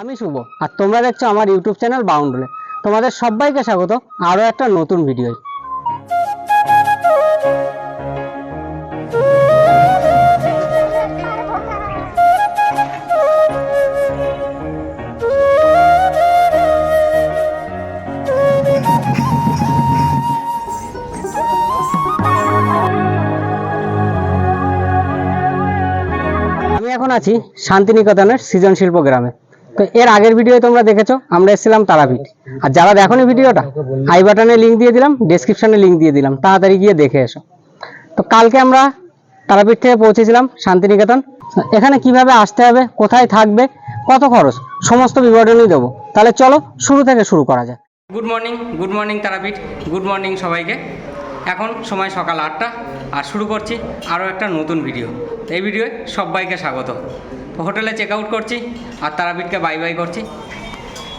আমি শুভ। আর তোমরা দেখছ আমার ইউটিউব চ্যানেল বাউন্ডুলে। তোমাদের সবাইকে স্বাগত। আরও একটা নতুন ভিডিও আমি এখন আছি শান্তিনিকেতনের সৃজনশিল্প গ্রামে। তো এর আগের ভিডিও তোমরা দেখেছ আমরা এসেছিলাম তারাপীঠ। আর যারা দেখোনি ভিডিওটা আই বাটনে লিঙ্ক দিয়ে দিলাম ডেসক্রিপশনে লিঙ্ক দিয়ে দিলাম। তাড়াতাড়ি গিয়ে দেখে এসো। তো কালকে আমরা তারাপীঠ থেকে পৌঁছেছিলাম শান্তিনিকেতন। এখানে কীভাবে আসতে হবে কোথায় থাকবে কত খরচ সমস্ত বিবরণই দেবো। তাহলে চলো শুরু থেকে শুরু করা যায় good morning good morning Tarapith good morning সবাইকে। এখন সময় সকাল আটটা আর শুরু করছি আরও একটা নতুন ভিডিও এই ভিডিওয়ে সবাইকে স্বাগত। হোটেলে চেক আউট করছি, আর তারাপীঠকে বাই বাই করছি।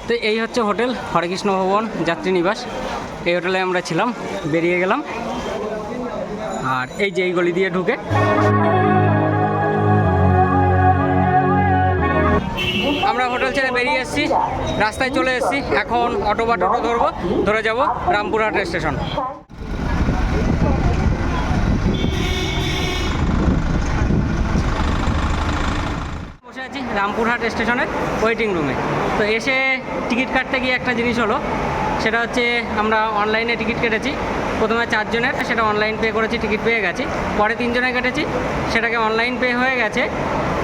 তো এই হচ্ছে হোটেল, হরেকৃষ্ণ ভবন, যাত্রী নিবাস। এই হোটেলে আমরা ছিলাম, বেরিয়ে গেলাম। আর এই যে এই গলি দিয়ে ঢুকে। আমরা হোটেল ছেড়ে বেরিয়ে এসেছি, রাস্তায় চলে এসেছি। এখন অটো বা টোটো ধরবো, ধরে যাব রামপুরহাট স্টেশন বসে আছি রামপুরহাট স্টেশনের ওয়েটিং রুমে। তো এসে টিকিট কাটতে গিয়ে একটা জিনিস হলো, সেটা হচ্ছে আমরা অনলাইনে টিকিট কেটেছি। প্রথমে চারজনের, সেটা অনলাইন পে করেছি, টিকিট পেয়ে গেছি। পরে তিনজনে কেটেছি, সেটাকে অনলাইন পে হয়ে গেছে,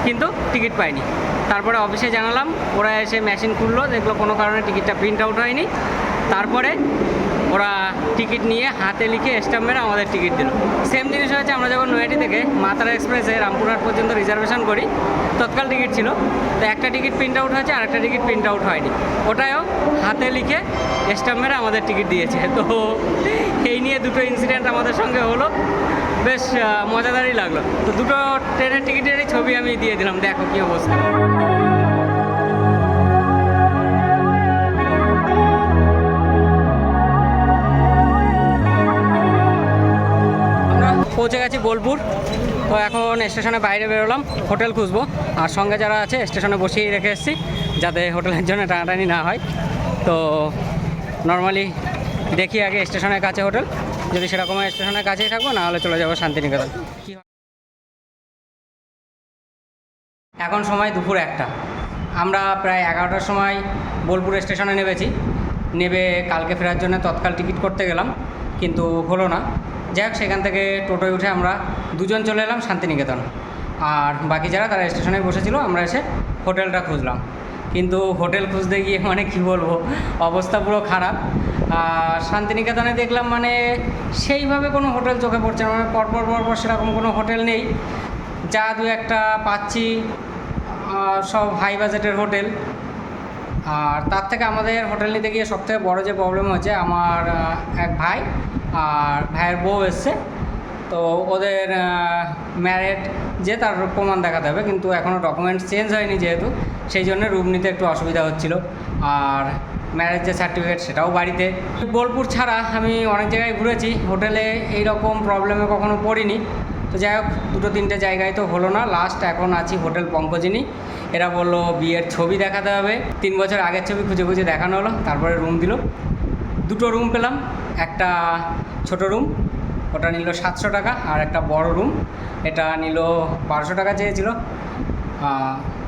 কিন্তু টিকিট পাইনি। তারপরে অফিসে জানালাম, ওরা এসে মেশিন খুললো, দেখল কোনো কারণে টিকিটটা প্রিন্ট আউট হয়নি। তারপরে ওরা টিকিট নিয়ে হাতে লিখে স্ট্যাম্প মেরে আমাদের টিকিট দিল। সেম জিনিস হয়েছে আমরা যখন নয়াটি থেকে মাতারা এক্সপ্রেসে রামপুরহাট পর্যন্ত রিজার্ভেশন করি, তৎকাল টিকিট ছিল। তো একটা টিকিট প্রিন্ট আউট হয়েছে আর একটা টিকিট প্রিন্ট আউট হয়নি। ওটাও হাতে লিখে স্ট্যাম্প মেরে আমাদের টিকিট দিয়েছে। তো এই নিয়ে দুটো ইনসিডেন্ট আমাদের সঙ্গে হলো। বেশ মজাদারই লাগল। তো দুটো ট্রেনের টিকিটেরই ছবি আমি দিয়ে দিলাম। দেখো কী অবস্থা। পৌঁছে গেছি বোলপুর। তো এখন স্টেশনে বাইরে বেরোলাম, হোটেল খুঁজবো। আর সঙ্গে যারা আছে, স্টেশনে বসিয়ে রেখে এসেছি, যাতে হোটেলের জন্য টানাটানি না হয়। তো নর্মালি দেখি আগে স্টেশনের কাছে হোটেল। যদি সেরকম স্টেশনের কাছেই থাকব, না হলে চলে যাব শান্তিনিকেতন। এখন সময় দুপুর একটা। আমরা প্রায় এগারোটার সময় বোলপুর স্টেশনে নেমেছি। নেবে কালকে ফেরার জন্য তৎকাল টিকিট করতে গেলাম, কিন্তু হলো না। যাই সেখান থেকে টোটোয় উঠে আমরা দুজন চলে এলাম শান্তিনিকেতন। আর বাকি যারা, তারা স্টেশনে বসেছিল, আমরা এসে হোটেলটা খুঁজলাম। কিন্তু হোটেল খুঁজতে গিয়ে মানে কি বলব, অবস্থা পুরো খারাপ। শান্তিনিকেতনে দেখলাম মানে সেইভাবে কোনো হোটেল চোখে পড়ছে না মানে পরপর পরপর সেরকম কোনো হোটেল নেই। যা দু একটা পাচ্ছি সব হাই বাজেটের হোটেল। আর তার থেকে আমাদের হোটেল নিতে গিয়ে সবথেকে বড় যে প্রবলেম হচ্ছে, আমার এক ভাই আর ভাইয়ের বউ এসছে। তো ওদের ম্যারেড যে তার প্রমাণ দেখাতে হবে, কিন্তু এখনও ডকুমেন্টস চেঞ্জ হয়নি যেহেতু, সেই জন্য রুম নিতে একটু অসুবিধা হচ্ছিল। আর ম্যারেজ যে সার্টিফিকেট সেটাও বাড়িতে। বোলপুর ছাড়া আমি অনেক জায়গায় ঘুরেছি, হোটেলে এই রকম প্রবলেমে কখনো পড়িনি। তো যাই হোক, দুটো তিনটে জায়গায় তো হলো না লাস্ট এখন আছি হোটেল পঙ্কজিনী। এরা বলল বিয়ের ছবি দেখাতে হবে। তিন বছর আগের ছবি খুঁজে খুঁজে দেখানো হলো, তারপরে রুম দিল। দুটো রুম পেলাম, একটা ছোট রুম ওটা নিল সাতশো টাকা আর একটা বড় রুম এটা নিল বারোশো টাকা চেয়েছিল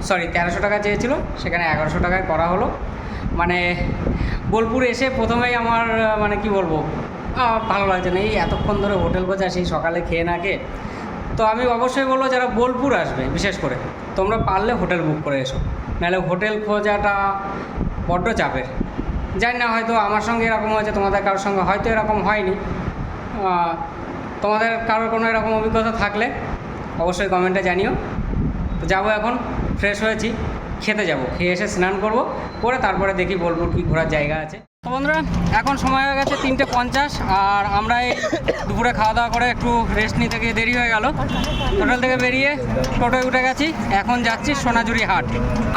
সরি তেরোশো টাকা চেয়েছিল, সেখানে এগারোশো টাকায় করা হলো। মানে বোলপুর এসে প্রথমেই আমার মানে কি বলব ভালো লাগছে না, এই এতক্ষণ ধরে হোটেল খোঁজা সেই সকালে খেয়ে না খেয়ে। তো আমি অবশ্যই বলব যারা বোলপুর আসবে, বিশেষ করে, তোমরা পারলে হোটেল বুক করে এসো। নাহলে হোটেল খোঁজাটা বড্ড চাপের। জানি না, হয়তো আমার সঙ্গে এরকম হয়েছে, তোমাদের কারোর সঙ্গে হয়তো এরকম হয়নি। তোমাদের কারোর কোনো এরকম অভিজ্ঞতা থাকলে অবশ্যই কমেন্টে জানিও। তো যাব এখন ফ্রেশ হয়েছি, খেতে যাব। খেয়ে এসে স্নান করব, করে তারপরে দেখি বোলপুর কি ঘোরার জায়গা আছে। তো বন্ধুরা, এখন সময় হয়ে গেছে তিনটে পঞ্চাশ, আর আমরা এই দুপুরে খাওয়া দাওয়া করে একটু রেস্ট নিতে গিয়ে দেরি হয়ে গেল। হোটেল থেকে বেরিয়ে টোটোয় উঠে গেছি, এখন যাচ্ছি সোনাঝুরি হাট,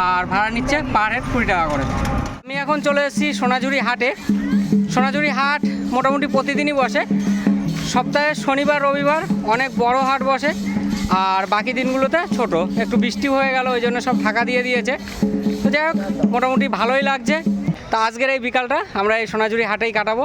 আর ভাড়া নিচ্ছে পার হেড কুড়ি টাকা করে। আমি এখন চলে এসেছি সোনাঝুরি হাটে। সোনাঝুরি হাট মোটামুটি প্রতিদিনই বসে। সপ্তাহে শনিবার, রবিবার অনেক বড় হাট বসে আর বাকি দিনগুলোতে ছোট। একটু বৃষ্টি হয়ে গেল, ওই জন্য সব ফাঁকা দিয়ে দিয়েছে। তো যাই হোক, মোটামুটি ভালোই লাগছে। তা আজকের এই বিকালটা আমরা এই সোনাঝুরি হাটেই কাটাবো।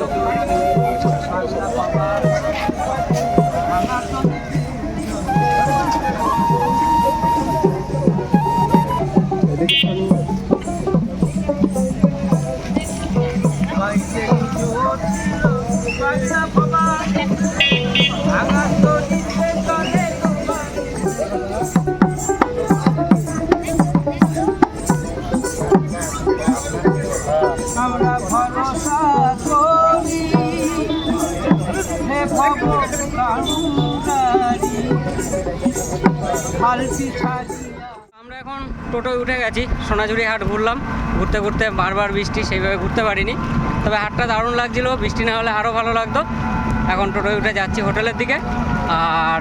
লক্ষ্য আমরা এখন টোটোয় উঠে গেছি, সোনাঝুরি হাট ঘুরলাম। ঘুরতে ঘুরতে বারবার বৃষ্টি, সেইভাবে ঘুরতে পারিনি। তবে হাটটা দারুণ লাগছিল, বৃষ্টি না হলে আরও ভালো লাগতো। এখন টোটোয় উঠে যাচ্ছি হোটেলের দিকে। আর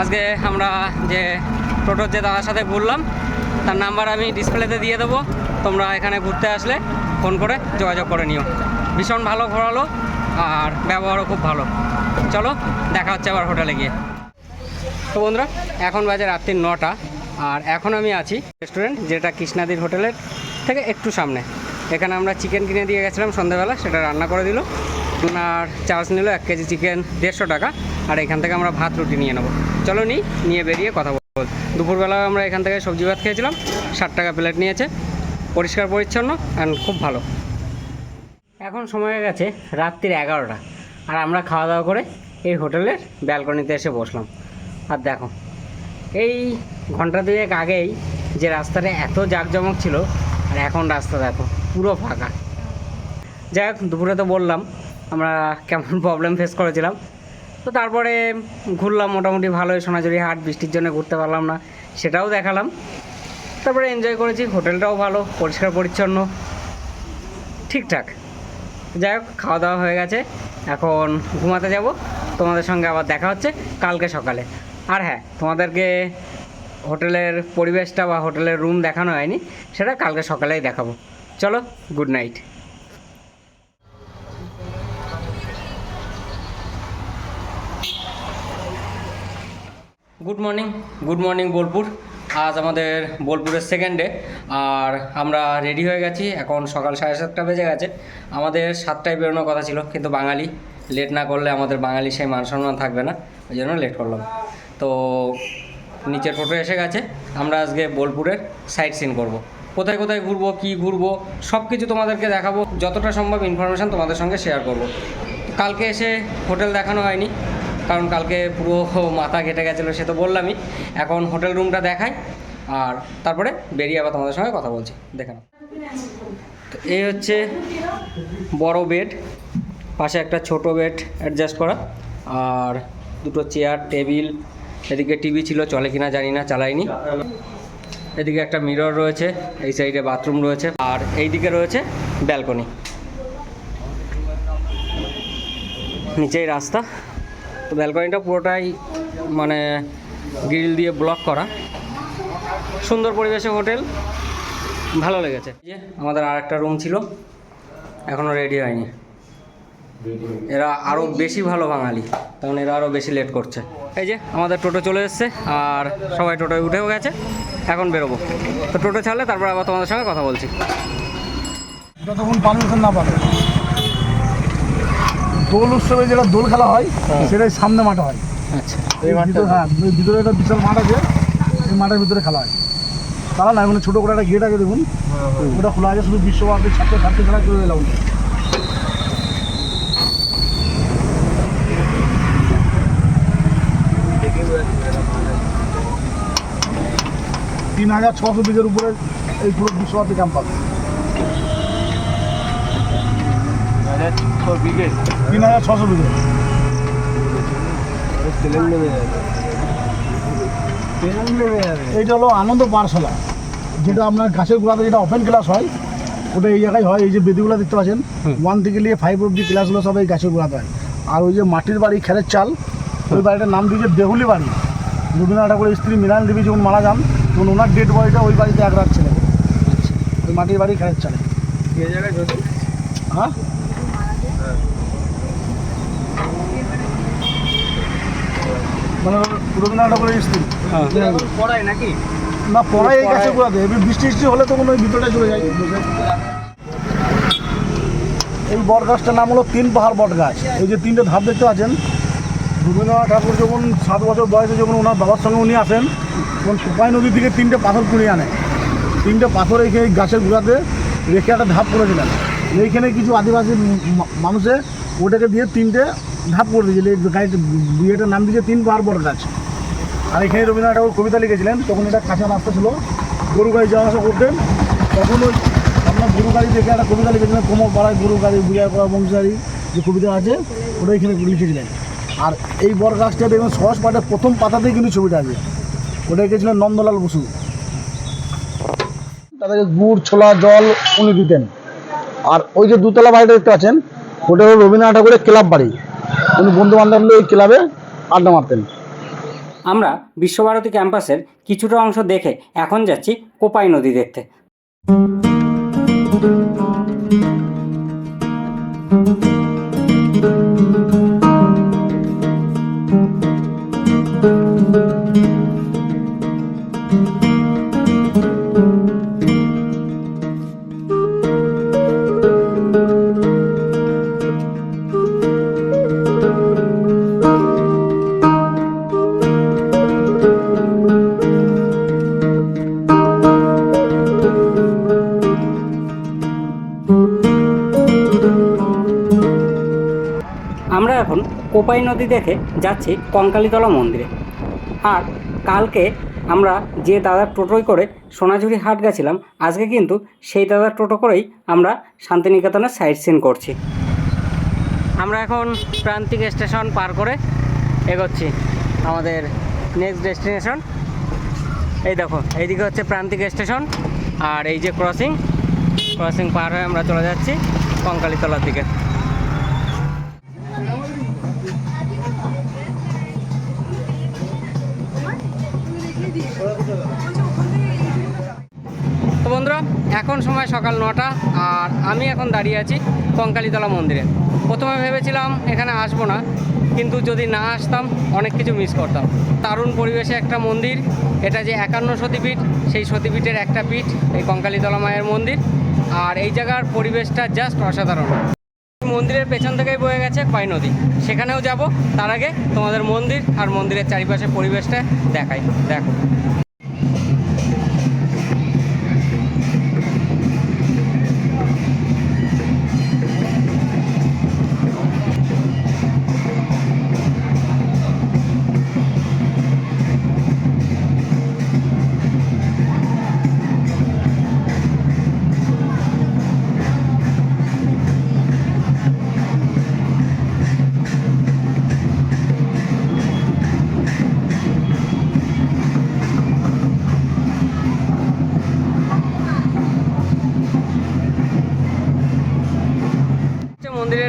আজকে আমরা যে টোটোর যে দাদার সাথে ঘুরলাম, তার নাম্বার আমি ডিসপ্লেতে দিয়ে দেবো। তোমরা এখানে ঘুরতে আসলে ফোন করে যোগাযোগ করে নিও। ভীষণ ভালো ঘোরালো, আর ব্যবহারও খুব ভালো। চলো, দেখা হচ্ছে আবার হোটেলে গিয়ে। তো বন্ধুরা, এখন বাজে রাত্রির নটা, আর এখন আমি আছি রেস্টুরেন্ট যেটা কৃষ্ণাদির হোটেলের থেকে একটু সামনে। এখানে আমরা চিকেন কিনে দিয়ে গেছিলাম সন্ধ্যাবেলা সেটা রান্না করে দিল। আর চার্জ নিল এক কেজি চিকেন দেড়শো টাকা, আর এখান থেকে আমরা ভাত রুটি নিয়ে নেব। চলো নিই নিয়ে বেরিয়ে কথা বল। দুপুরবেলা আমরা এখান থেকে সবজি ভাত খেয়েছিলাম, ষাট টাকা প্লেট নিয়েছে। পরিষ্কার পরিচ্ছন্ন অ্যান্ড খুব ভালো। এখন সময় হয়ে গেছে রাত্রির এগারোটা, আর আমরা খাওয়া দাওয়া করে এই হোটেলের ব্যালকনিতে এসে বসলাম। আর দেখো, এই ঘণ্টা দুয়েক আগেই যে রাস্তাটা এত জাঁকজমক ছিল, আর এখন রাস্তা দেখো, পুরো ফাঁকা। যাই হোক, দুপুরে তো বললাম, আমরা কেমন প্রবলেম ফেস করেছিলাম। তো তারপরে ঘুরলাম, মোটামুটি ভালোই সোনাঝুরি হাট, বৃষ্টির জন্য ঘুরতে পারলাম না, সেটাও দেখালাম। তারপরে এনজয় করেছি, হোটেলটাও ভালো, পরিষ্কার পরিচ্ছন্ন, ঠিকঠাক। যাই হোক, খাওয়া দাওয়া হয়ে গেছে, এখন ঘুমাতে যাব, তোমাদের সঙ্গে আবার দেখা হচ্ছে, কালকে সকালে। আর হ্যাঁ তোমাদেরকে হোটেলের পরিবেশটা বা হোটেলের রুম দেখানো হয়নি, সেটা কালকে সকালেই দেখাবো। চলো good night good morning good morning Bolpur আজ আমাদের বোলপুরের সেকেন্ড ডে আর আমরা রেডি হয়ে গেছি, এখন সকাল সাড়ে সাতটা বেজে গেছে। আমাদের সাতটায় বেরোনোর কথা ছিল, কিন্তু বাঙালি লেট না করলে আমাদের বাঙালি সেই মান সম্মান থাকবে না, ওই জন্য লেট করলাম। তো নিচের টোটো এসে গেছে আমরা আজকে বোলপুরের সাইট সিন করব। কোথায় কোথায় ঘুরবো, কী ঘুরবো সব কিছু তোমাদেরকে দেখাবো, যতটা সম্ভব ইনফরমেশান তোমাদের সঙ্গে শেয়ার করব। কালকে এসে হোটেল দেখানো হয়নি, কারণ কালকে পুরো মাথা কেটে গেছিল সে তো বললামই এখন হোটেল রুমটা দেখাই, আর তারপরে বেরিয়ে আবার তোমাদের সঙ্গে কথা বলছি, দেখে তো এই হচ্ছে বড় বেড পাশে একটা ছোট বেড অ্যাডজাস্ট করা, আর দুটো চেয়ার টেবিল এদিকে টিভি ছিল, চলে কিনা জানি না চালাইনি এদিকে একটা মিরর রয়েছে, এই সাইডে বাথরুম রয়েছে, আর এইদিকে রয়েছে ব্যালকনি নিচেই রাস্তা। তো ব্যালকনিটা পুরোটাই মানে গ্রিল দিয়ে ব্লক করা। সুন্দর পরিবেশে হোটেল, ভালো লেগেছে। যে আমাদের আর একটা রুম ছিল এখনও রেডি হয়নি। এরা আরও বেশি ভালো বাঙালি, কারণ এরা আরও বেশি লেট করছে। এই যে আমাদের টোটো চলে এসছে আর সবাই টোটোয় উঠেও গেছে এখন বেরোবো। তো টোটো ছাড়লে তারপর আবার তোমাদের সঙ্গে কথা বলছি। যতক্ষণ পারমিশন না পাবে। দোল উৎসবে যেটা দোল খেলা হয় সেটাই সামনে মাঠে হয়। আচ্ছা। এই ভিতরে হ্যাঁ ভিতরে একটা বিশাল মাঠ আছে এই মাঠের ভিতরে খেলা হয়। তারা না মানে ছোটো করে একটা গেট আছে দেখুন। ওটা খোলা আছে শুধু বিশ্বভারতী ছাত্র ছাত্রী খেলা চলে এলাম তিন হাজার ছশো বিঘের উপরে এই পুরো বিশ্বভারতী ক্যাম্পাস তিন হাজার ছশো বিঘে এইটা হলো আনন্দ পাঠশালা। যেটা আপনার গাছের গোড়াতে যেটা ওপেন ক্লাস হয় ওটা এই জায়গায় হয় এই যে বেদিগুলো দেখতে পাচ্ছেন ওয়ান থেকে নিয়ে ফাইভ অব্দি ক্লাসগুলো সব এই গাছের গোড়াতে হয়। আর ওই যে মাটির বাড়ি খেরের চাল ওই বাড়িটার নাম দিয়েছে দেহুলি বাড়ি। রবীন্দ্রনাথ ঠাকুরের স্ত্রী মৃণাল দেবী যখন মারা যান তখন ওনার ডেড বডিটা ওই বাড়িতে এক রাখছিলেন ওই মাটির বাড়ি খেরের চালে। হ্যাঁ? মানে রবীন্দ্রনাথ ঠাকুরের স্ত্রী। পড়ায় নাকি? না এই এবার বৃষ্টি বৃষ্টি হলে চলে যায়। এই বট গাছটার নাম হলো তিন পাহাড় বট গাছ। এই যে তিনটে ধাপ দেখতে পাচ্ছেন। রবীন্দ্রনাথ ঠাকুর যখন সাত বছর বয়সে যখন ওনার বাবার সঙ্গে উনি আসেন তখন কোপাই নদী থেকে তিনটে পাথর কুড়িয়ে আনে। তিনটে পাথর এই গাছের গোড়াতে রেখে একটা ধাপ করেছিলেন এইখানে কিছু আদিবাসী মানুষে ওটাকে দিয়ে তিনটে ধাপ করে দিয়েছিল। গাড়িটা বিয়েটার নাম দিয়েছে তিন পাহাড় বট গাছ। আর এখানে রবীন্দ্রনাথ ঠাকুর কবিতা লিখেছিলেন, তখন এটা কাঁচা রাস্তা ছিল। গরু গাড়ি যাওয়া আসা করতেন। তখন ওই আপনার গরু গাড়ি দেখে একটা কবিতা লিখেছিলেন, কোমর পাড়ায় গরু গাড়ি বুঝায় করা বংশারি যে কবিতা আছে, ওটা এখানে লিখেছিলেন। আর এই বর গাছটা দেখবেন সহজ পাঠের প্রথম পাতাতেই কিন্তু ছবিটা আছে। ওটা গেছিলেন নন্দলাল বসু। তাদেরকে গুড় ছোলা জল উনি দিতেন। আর ওই যে দুতলা বাড়িটা দেখতে পাচ্ছেন ওটা হলো রবীন্দ্রনাথ ঠাকুরের ক্লাব বাড়ি। উনি বন্ধু বান্ধব ওই ক্লাবে আড্ডা মারতেন। আমরা বিশ্বভারতী ক্যাম্পাসের কিছুটা অংশ দেখে এখন যাচ্ছি কোপাই নদী দেখতে। নদী দেখে যাচ্ছি কঙ্কালীতলা মন্দিরে। আর কালকে আমরা যে দাদার টোটোয় করে সোনাঝুরি হাট গেছিলাম, আজকে কিন্তু সেই দাদার টোটো করেই আমরা শান্তিনিকেতনের সাইট সিন করছি। আমরা এখন প্রান্তিক স্টেশন পার করে এগোচ্ছি আমাদের নেক্সট ডেস্টিনেশন এই দেখো, এইদিকে হচ্ছে প্রান্তিক স্টেশন আর এই যে ক্রসিং ক্রসিং পার হয়ে আমরা চলে যাচ্ছি কঙ্কালীতলার দিকে। এখন সময় সকাল নটা, আর আমি এখন দাঁড়িয়ে আছি কঙ্কালীতলা মন্দিরে। প্রথমে ভেবেছিলাম এখানে আসব না, কিন্তু যদি না আসতাম অনেক কিছু মিস করতাম। দারুণ পরিবেশে একটা মন্দির, এটা যে একান্ন সতীপীঠ, সেই সতীপীঠের একটা পীঠ, এই কঙ্কালীতলা মায়ের মন্দির, আর এই জায়গার পরিবেশটা জাস্ট অসাধারণ। মন্দিরের পেছন থেকেই বয়ে গেছে কয় নদী। সেখানেও যাব, তার আগে তোমাদের মন্দির আর মন্দিরের চারিপাশে পরিবেশটা দেখাই। দেখো।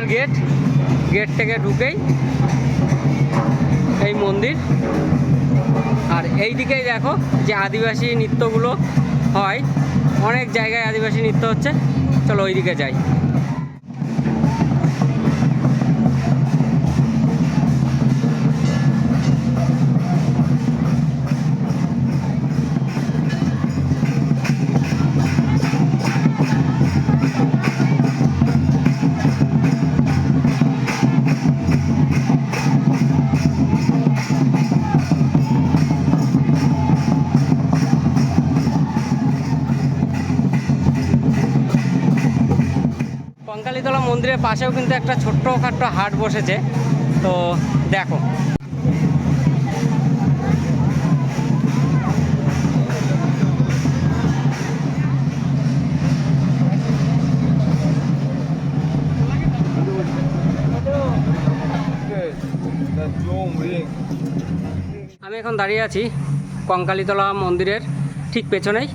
মন্দিরের গেট গেট থেকে ঢুকেই এই মন্দির। আর এই দিকেই দেখো যে আদিবাসী নৃত্যগুলো হয়। অনেক জায়গায় আদিবাসী নৃত্য হচ্ছে। চলো ওই দিকে যাই। মন্দিরের পাশেও কিন্তু একটা ছোট্ট খাট্ট হাট বসেছে। তো দেখো। আমি এখন দাঁড়িয়ে আছি কঙ্কালীতলা মন্দিরের ঠিক পেছনেই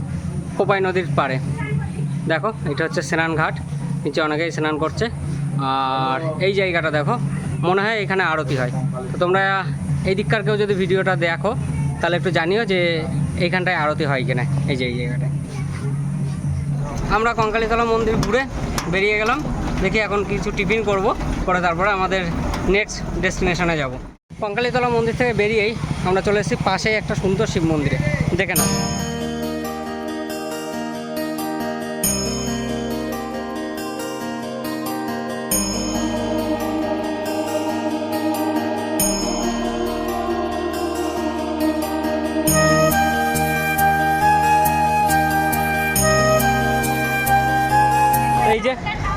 কোপাই নদীর পারে দেখো, এটা হচ্ছে স্নানঘাট। নিচে অনেকেই স্নান করছে। আর এই জায়গাটা দেখো, মনে হয় এখানে আরতি হয়। তো তোমরা এই দিককার কেউ যদি ভিডিওটা দেখো, তাহলে একটু জানিও যে এইখানটায় আরতি হয় কিনা, এই যে এই জায়গাটায়। আমরা কঙ্কালীতলা মন্দির ঘুরে বেরিয়ে গেলাম, দেখি এখন কিছু টিফিন করব করে তারপরে আমাদের নেক্সট ডেস্টিনেশনে যাব। কঙ্কালীতলা মন্দির থেকে বেরিয়েই আমরা চলে এসেছি পাশেই একটা সুন্দর শিব মন্দিরে। দেখে নাও।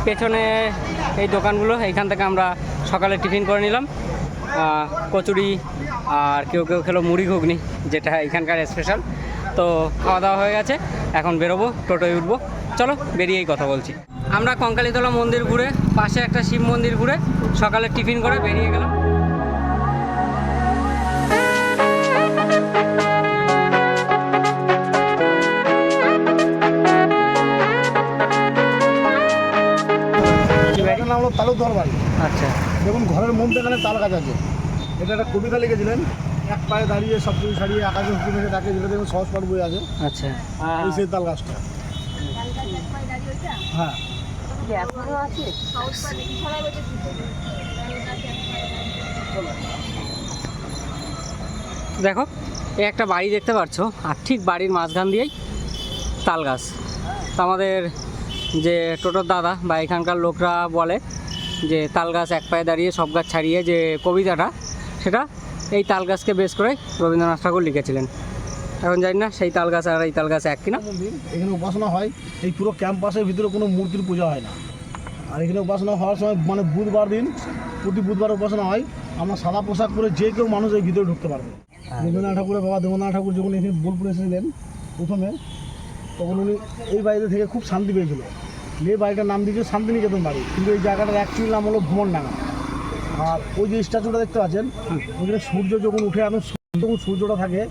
পেছনে এই দোকানগুলো, এইখান থেকে আমরা সকালে টিফিন করে নিলাম। কচুরি আর কেউ কেউ খেলো মুড়ি ঘুগনি, যেটা এখানকার স্পেশাল তো খাওয়া দাওয়া হয়ে গেছে, এখন বেরোবো, টোটোয় উঠবো। চলো, বেরিয়েই কথা বলছি। আমরা কঙ্কালীতলা মন্দির ঘুরে, পাশে একটা শিব মন্দির ঘুরে সকালে টিফিন করে বেরিয়ে গেলাম। তালুকধর বাড়ি। আচ্ছা। দেখুন ঘরের মধ্যে এখানে তাল গাছ আছে। এটা একটা কবিতা লিখেছিলেন এক পায়ে দাঁড়িয়ে সব কিছু ছাড়িয়ে আকাশে উঁকি মেরে তাকে যেটা দেখুন সহজ পাঠ বই আছে। আচ্ছা। এই সেই তাল গাছটা। হ্যাঁ। দেখো এই একটা বাড়ি দেখতে পাচ্ছ আর ঠিক বাড়ির মাঝখান দিয়েই তাল গাছ। তো আমাদের যে টোটোর দাদা বা এখানকার লোকরা বলে যে তাল গাছ এক পায়ে দাঁড়িয়ে সব গাছ ছাড়িয়ে যে কবিতাটা সেটা এই তাল গাছকে বেশ করে রবীন্দ্রনাথ ঠাকুর লিখেছিলেন। এখন জানি না সেই তাল গাছ আর এই তাল গাছ এক কিনা। এখানে উপাসনা হয় এই পুরো ক্যাম্পাসের ভিতরে কোনো মূর্তির পূজা হয় না। আর এখানে উপাসনা হওয়ার সময় মানে বুধবার দিন প্রতি বুধবার উপাসনা হয়। আমরা সাদা পোশাক পরে যে কেউ মানুষ এই ভিতরে ঢুকতে পারবে। দেবেন্দ্রনাথ ঠাকুরের বাবা দেবেন্দ্রনাথ ঠাকুর যখন এখানে বোলপুরে এসেছিলেন প্রথমে তখন উনি এই বাড়িতে থেকে খুব শান্তি পেয়েছিল। এই বাড়িটার নাম দিয়েছে শান্তিনিকেতন বাড়ি। কিন্তু এই জায়গাটার অ্যাকচুয়ালি নাম হলো ভ্রমণডাঙ্গা আর ওই যে স্ট্যাচুটা দেখতে পাচ্ছেন ওইখানে সূর্য যখন উঠে আমি যখন সূর্যটা থাকে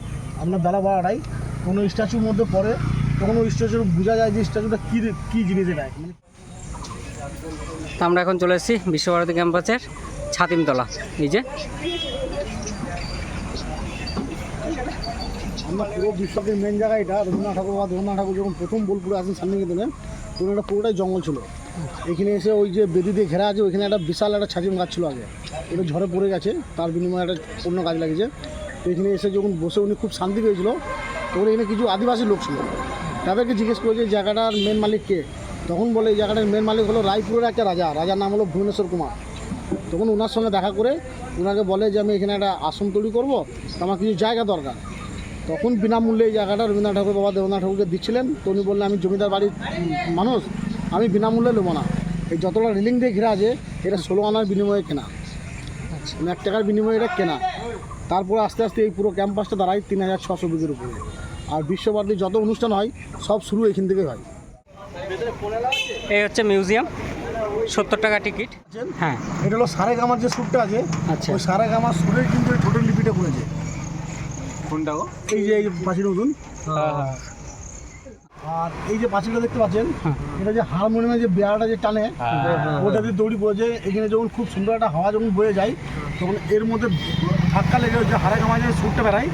আপনার বেলা বারোটায় কোনো স্ট্যাচুর মধ্যে পড়ে তখন ওই স্ট্যাচু বোঝা যায় যে স্ট্যাচুটা কী কী জিনিস এটা তো আমরা এখন চলে এসেছি বিশ্বভারতী ক্যাম্পাসের ছাতিমতলা এই যে। আমরা পুরো বিশ্বকের মেন জায়গা এটা রবীন্দ্রনাথ ঠাকুর বা রবীন্দ্রনাথ ঠাকুর যখন প্রথম বোলপুরে আসেন শান্তিনিকেতনে তখন এটা পুরোটাই জঙ্গল ছিল। এখানে এসে ওই যে বেদি দিয়ে ঘেরা আছে, ওইখানে একটা বিশাল একটা ছাজিম গাছ ছিল আগে। এটা ঝড়ে পড়ে গেছে, তার বিনিময়ে একটা অন্য গাছ লাগিয়েছে। তো এখানে এসে যখন বসে উনি খুব শান্তি পেয়েছিল, তখন এখানে কিছু আদিবাসী লোক ছিল। তাদেরকে জিজ্ঞেস করেছে এই জায়গাটার মেন মালিক কে? তখন বলে, এই জায়গাটার মেন মালিক হলো রায়পুরের একটা রাজা। রাজার নাম হলো ভুবনেশ্বর কুমার। তখন ওনার সঙ্গে দেখা করে, ওনাকে বলে যে, আমি এখানে একটা আসন তৈরি করব আমার কিছু জায়গা দরকার। তখন বিনামূল্যে এই জায়গাটা রবীন্দ্রনাথ ঠাকুর বাবা দেবনাথ ঠাকুরকে দিচ্ছিলেন। তো উনি বললেন আমি জমিদার বাড়ির মানুষ আমি বিনামূল্যে নেব না। এই যতটা রিলিং দিয়ে ঘেরা আছে এটা ষোলো আনার বিনিময়ে কেনা। মানে এক টাকার বিনিময়ে এটা কেনা। তারপরে আস্তে আস্তে এই পুরো ক্যাম্পাসটা দাঁড়ায় তিন হাজার ছশো বিঘের উপরে। আর বিশ্বভারতী যত অনুষ্ঠান হয় সব শুরু এখান থেকে হয়। এই হচ্ছে মিউজিয়াম সত্তর টাকা টিকিট। হ্যাঁ। এটা হলো সারেগামার যে সুরটা আছে আচ্ছা। ওই সারেগামার সুরের কিন্তু ছোটো লিপিটা করেছে কোনটা গো। এই যে এই যে নতুন। আর এই যে পাঁচিলটা দেখতে পাচ্ছেন হ্যাঁ। এটা যে হারমোনিয়ামে যে বেড়াটা যে টানে ওটা দিয়ে দৌড়ি পড়েছে। এখানে যখন খুব সুন্দর একটা হাওয়া যখন বয়ে যায় তখন এর মধ্যে ধাক্কা লেগে যে হারে কামায় যে সুরটা বেড়ায়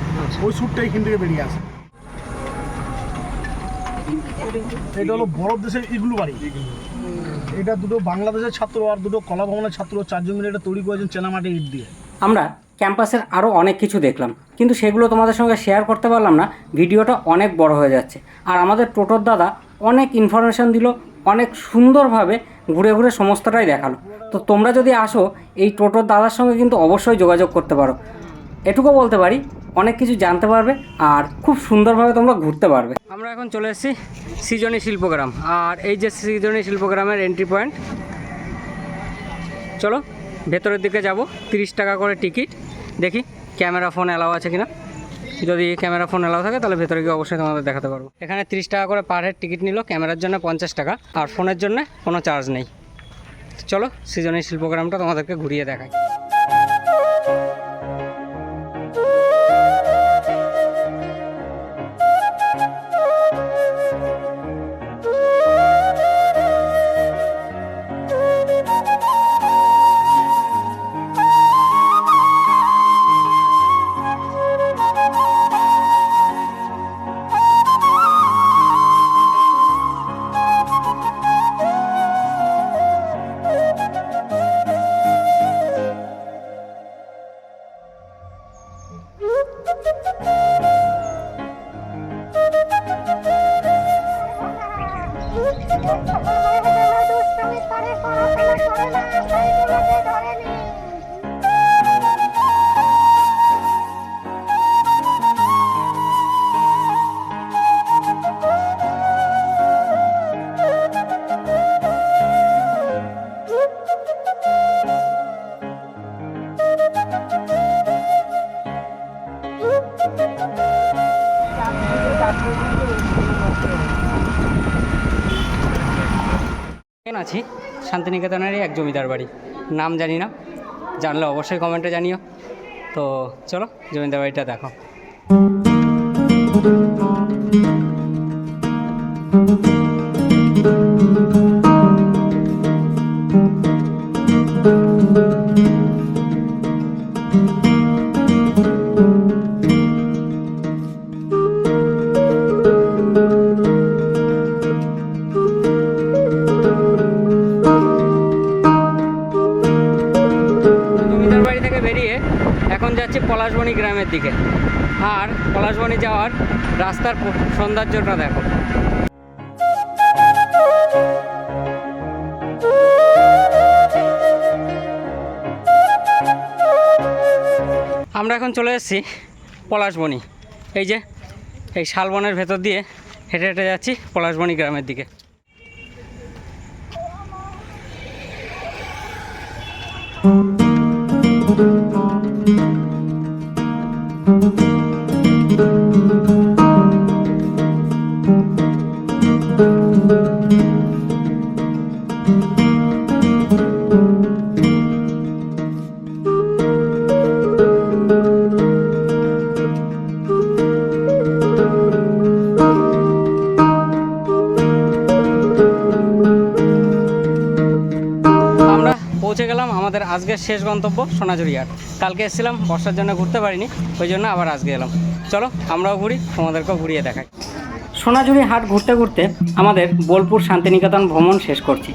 ওই সুরটা এখান থেকে বেরিয়ে আসে। এটা হলো বরফ দেশের ইগলু বাড়ি। এটা দুটো বাংলাদেশের ছাত্র আর দুটো কলা ভবনের ছাত্র চারজন মিলে এটা তৈরি করেছেন চেনামাটি ইট দিয়ে। আমরা ক্যাম্পাসের আরও অনেক কিছু দেখলাম, কিন্তু সেগুলো তোমাদের সঙ্গে শেয়ার করতে পারলাম না, ভিডিওটা অনেক বড় হয়ে যাচ্ছে। আর আমাদের টোটোর দাদা অনেক ইনফরমেশান দিল, অনেক সুন্দরভাবে ঘুরে ঘুরে সমস্তটাই দেখাল। তো তোমরা যদি আসো, এই টোটোর দাদার সঙ্গে কিন্তু অবশ্যই যোগাযোগ করতে পারো। এটুকু বলতে পারি, অনেক কিছু জানতে পারবে আর খুব সুন্দরভাবে তোমরা ঘুরতে পারবে। আমরা এখন চলে এসেছি সৃজনী শিল্পগ্রাম, আর এই যে সৃজনী শিল্পগ্রামের এন্ট্রি পয়েন্ট চলো। ভেতরের দিকে যাব, তিরিশ টাকা করে টিকিট। দেখি, ক্যামেরা ফোন অ্যালাও আছে কিনা। যদি ক্যামেরা ফোন অ্যালাও থাকে, তাহলে ভেতরে গিয়ে অবশ্যই তোমাদের দেখাতে পারব। এখানে তিরিশ টাকা করে পার হেড টিকিট নিল, ক্যামেরার জন্য পঞ্চাশ টাকা, আর ফোনের জন্য কোনো চার্জ নেই। চলো সৃজনী শিল্পগ্রামটা তোমাদেরকে ঘুরিয়ে দেখাই। জমিদার বাড়ি। নাম জানি না। জানলে অবশ্যই কমেন্টে জানিও। তো চলো জমিদার বাড়িটা দেখো। আমরা এখন চলে এসেছি পলাশবনি এই যে, এই শালবনের ভেতর দিয়ে হেঁটে হেঁটে যাচ্ছি পলাশবনি গ্রামের দিকে। আজকের শেষ গন্তব্য সোনাঝুরি হাট কালকে এসেছিলাম, বর্ষার জন্য ঘুরতে পারিনি, ওই জন্য আবার আজকে এলাম। চলো, আমরাও ঘুরি, তোমাদেরকেও ঘুরিয়ে দেখাই। সোনাঝুরি হাট ঘুরতে ঘুরতে আমাদের বোলপুর শান্তিনিকেতন ভ্রমণ শেষ করছি।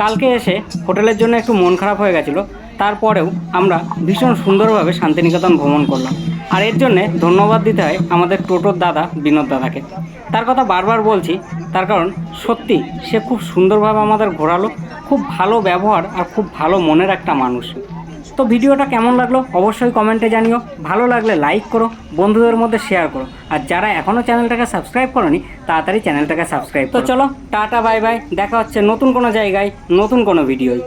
কালকে এসে হোটেলের জন্য একটু মন খারাপ হয়ে গেছিল, তারপরেও আমরা ভীষণ সুন্দরভাবে শান্তিনিকেতন ভ্রমণ করলাম। আর এর জন্যে ধন্যবাদ দিতে হয় আমাদের টোটোর দাদা বিনোদ দাদাকে। তার কথা বারবার বলছি, তার কারণ সত্যি সে খুব সুন্দরভাবে আমাদের ঘোরালো, খুব ভালো ব্যবহার আর খুব ভালো মনের একটা মানুষ। তো ভিডিওটা কেমন লাগল অবশ্যই কমেন্টে জানিও। ভালো লাগলে লাইক করো, বন্ধুদের মধ্যে শেয়ার করো। আর যারা এখনও চ্যানেলটাকে সাবস্ক্রাইব করনি, তাড়াতাড়ি চ্যানেলটাকে সাবস্ক্রাইব তো চলো, টাটা, বাই বাই। দেখা হচ্ছে নতুন কোনো জায়গায়, নতুন কোনো ভিডিওয়।